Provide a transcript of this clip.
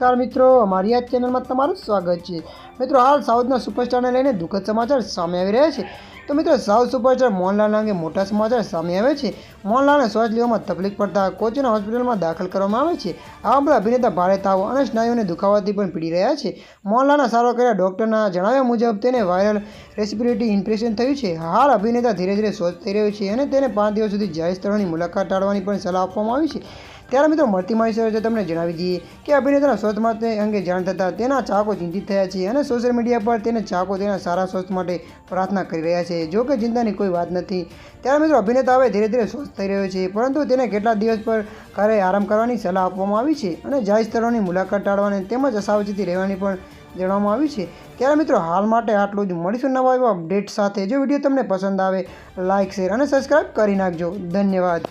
નમસ્કાર મિત્રો, અમારી આ ચેનલમાં તમારું સ્વાગત છે. મિત્રો, હાલ સાઉથના સુપરસ્ટારને લઈને દુઃખદ સમાચાર સામે આવી રહ્યા છે. તો મિત્રો સાઉથ સુપરસ્ટાર મોહનલાલ અંગે મોટા સમાચાર સામે આવે છે. મોહનલાલને શ્વાસ લેવામાં તકલીફ પડતા કોચીના હોસ્પિટલમાં દાખલ કરવામાં આવે છે. આવા બધા અભિનેતા ભારે તાવ અને સ્નાયુઓને દુખાવાથી પણ પીડી રહ્યા છે. મોહનલાલના સારવાર કર્યા ડૉક્ટરના જણાવ્યા મુજબ તેને વાયરલ રેસ્પિરેટરી ઇન્ફેક્શન થયું છે. હાલ અભિનેતા ધીરે ધીરે સ્વસ્થ થઈ રહ્યો છે અને તેને પાંચ દિવસ સુધી જાહેર સ્થળોની મુલાકાત ટાળવાની પણ સલાહ આપવામાં આવી છે. ત્યારે મિત્રો, મળતી માહિતી તમને જણાવી દઈએ કે અભિનેતાના સ્વસ્થ માટે અંગે જાણ થતાં તેના ચાહકો ચિંતિત થયા છે અને સોશિયલ મીડિયા પર તેને ચાહકો તેના સારા સ્વસ્થ માટે પ્રાર્થના કરી રહ્યા છે. જો કે ચિંતાની કોઈ વાત નથી. ત્યારે મિત્રો અભિનેતા હવે ધીરે ધીરે સ્વસ્થ થઈ રહ્યો છે, પરંતુ તેને કેટલા દિવસ પર ઘરે આરામ કરવાની સલાહ આપવામાં આવી છે અને જાહેર સ્થળોની મુલાકાત ટાળવાની તેમજ અસાવચેતી રહેવાની પણ જણાવવામાં આવી છે. ત્યારે મિત્રો હાલ માટે આટલું જ. મળીશું નવા એવા અપડેટ સાથે. જો વીડિયો તમને પસંદ આવે લાઇક શેર અને સબસ્ક્રાઈબ કરી નાખજો. ધન્યવાદ.